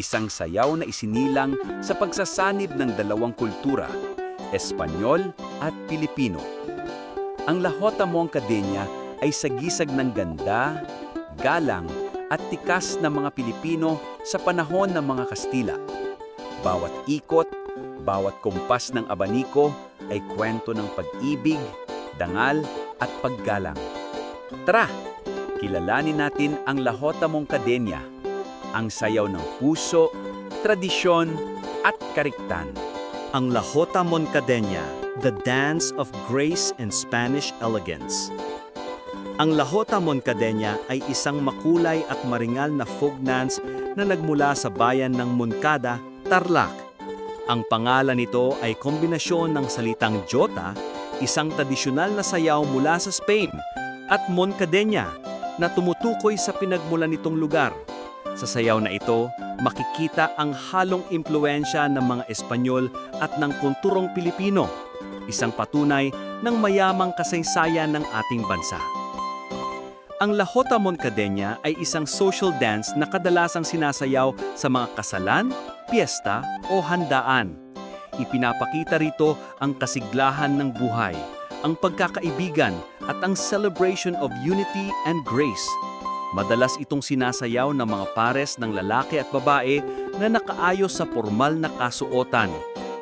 Isang sayaw na isinilang sa pagsasanib ng dalawang kultura, Espanyol at Pilipino. Ang Lahota Moncadena ay sagisag ng ganda, galang at tikas ng mga Pilipino sa panahon ng mga Kastila. Bawat ikot, bawat kumpas ng abaniko ay kwento ng pag-ibig, dangal at paggalang. Tara, kilalanin natin ang Lahota Moncadena, ang sayaw ng puso, tradisyon at kariktan. Ang Lahota Moncadena, the dance of grace and Spanish elegance. Ang Lahota Moncadena ay isang makulay at maringal na folk dance na nagmula sa bayan ng Moncada, Tarlac. Ang pangalan nito ay kombinasyon ng salitang jota, isang tradisyonal na sayaw mula sa Spain, at Moncadena na tumutukoy sa pinagmulan nitong lugar. Sa sayaw na ito, makikita ang halong impluensya ng mga Espanyol at ng kulturong Pilipino, isang patunay ng mayamang kasaysayan ng ating bansa. Ang Lahota Moncadena ay isang social dance na kadalasang sinasayaw sa mga kasalan, piyesta o handaan. Ipinapakita rito ang kasiglahan ng buhay, ang pagkakaibigan at ang celebration of unity and grace. Madalas itong sinasayaw ng mga pares ng lalaki at babae na nakaayos sa formal na kasuotan.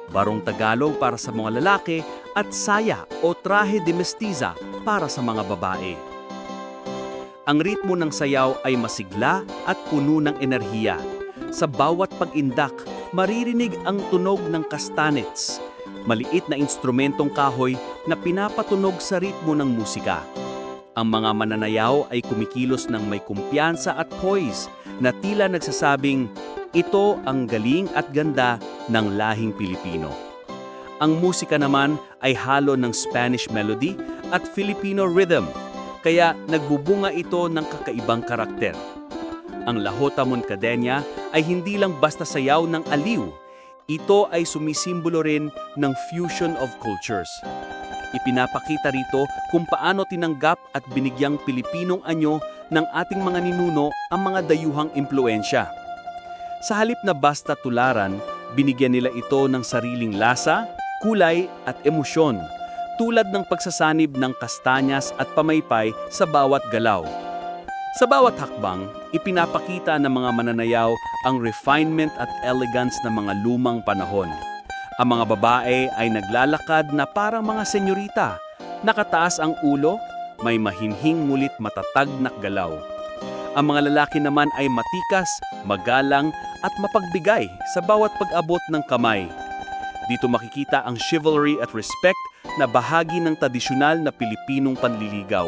Barong Tagalog para sa mga lalaki at saya o traje de mestiza para sa mga babae. Ang ritmo ng sayaw ay masigla at puno ng enerhiya. Sa bawat pag-indak, maririnig ang tunog ng kastanets, maliit na instrumentong kahoy na pinapatunog sa ritmo ng musika. Ang mga mananayaw ay kumikilos ng may kumpiyansa at poise na tila nagsasabing, ito ang galing at ganda ng lahing Pilipino. Ang musika naman ay halo ng Spanish melody at Filipino rhythm, kaya nagbubunga ito ng kakaibang karakter. Ang Lahota Moncadena ay hindi lang basta sayaw ng aliw, ito ay sumisimbolo rin ng fusion of cultures. Ipinapakita rito kung paano tinanggap at binigyang Pilipinong anyo ng ating mga ninuno ang mga dayuhang impluensya. Sa halip na basta tularan, binigyan nila ito ng sariling lasa, kulay at emosyon, tulad ng pagsasanib ng kastanyas at pamaypay sa bawat galaw. Sa bawat hakbang, ipinapakita ng mga mananayaw ang refinement at elegance ng mga lumang panahon. Ang mga babae ay naglalakad na parang mga senyorita. Nakataas ang ulo, may mahinhing ngulit matatag na galaw. Ang mga lalaki naman ay matikas, magalang at mapagbigay sa bawat pag-abot ng kamay. Dito makikita ang chivalry at respect na bahagi ng tradisyonal na Pilipinong panliligaw.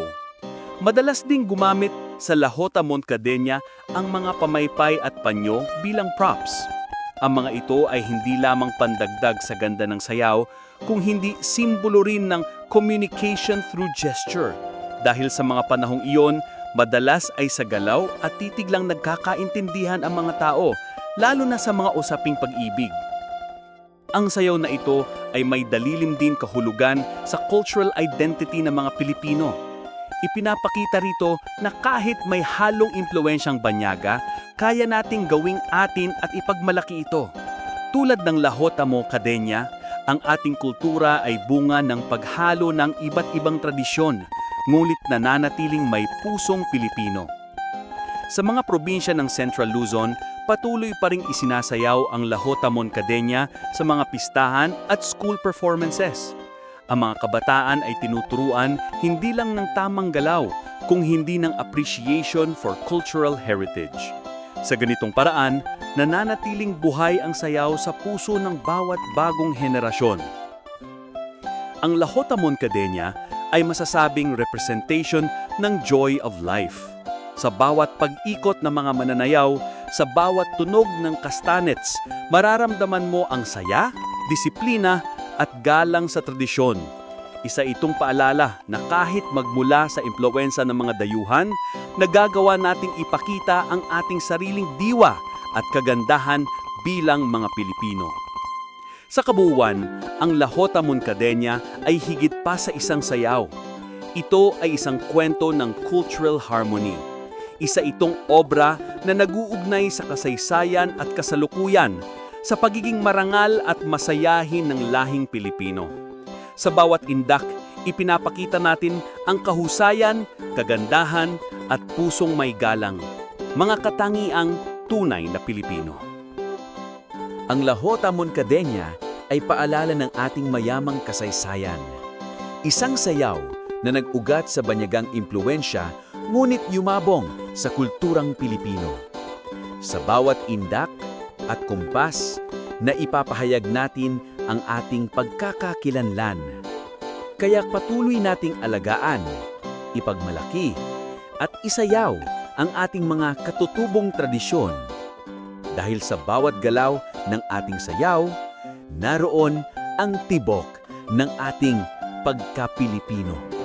Madalas ding gumamit sa Lahota Moncadena ang mga pamaypay at panyo bilang props. Ang mga ito ay hindi lamang pandagdag sa ganda ng sayaw, kung hindi simbolo rin ng communication through gesture. Dahil sa mga panahong iyon, madalas ay sa galaw at titig lang nagkakaintindihan ang mga tao, lalo na sa mga usaping pag-ibig. Ang sayaw na ito ay may dalilim din kahulugan sa cultural identity ng mga Pilipino. Ipinapakita rito na kahit may halong impluensyang banyaga, kaya nating gawing atin at ipagmalaki ito. Tulad ng Lahota mo, Kadenya, ang ating kultura ay bunga ng paghalo ng iba't ibang tradisyon, ngulit nananatiling may pusong Pilipino. Sa mga probinsya ng Central Luzon, patuloy pa ring isinasayaw ang Lahota Moncadena sa mga pistahan at school performances. Ang mga kabataan ay tinuturuan hindi lang ng tamang galaw, kung hindi ng appreciation for cultural heritage. Sa ganitong paraan, nananatiling buhay ang sayaw sa puso ng bawat bagong henerasyon. Ang Lahota Moncadena ay masasabing representation ng joy of life. Sa bawat pag-ikot ng mga mananayaw, sa bawat tunog ng kastanets, mararamdaman mo ang saya, disiplina at galang sa tradisyon. Isa itong paalala na kahit magmula sa impluensya ng mga dayuhan, nagagawa nating ipakita ang ating sariling diwa at kagandahan bilang mga Pilipino. Sa kabuuan, ang Lahota Moncadena ay higit pa sa isang sayaw. Ito ay isang kwento ng cultural harmony. Isa itong obra na naguugnay sa kasaysayan at kasalukuyan sa pagiging marangal at masayahin ng lahing Pilipino. Sa bawat indak, ipinapakita natin ang kahusayan, kagandahan at pusong may galang, mga katangiang tunay na Pilipino. Ang Lahota Moncadena ay paalala ng ating mayamang kasaysayan. Isang sayaw na nag-ugat sa banyagang impluensya ngunit yumabong sa kulturang Pilipino. Sa bawat indak at kumpas na ipapahayag natin ang ating pagkakakilanlan. Kaya patuloy nating alagaan, ipagmalaki, at isayaw ang ating mga katutubong tradisyon. Dahil sa bawat galaw ng ating sayaw, naroon ang tibok ng ating pagka-Pilipino.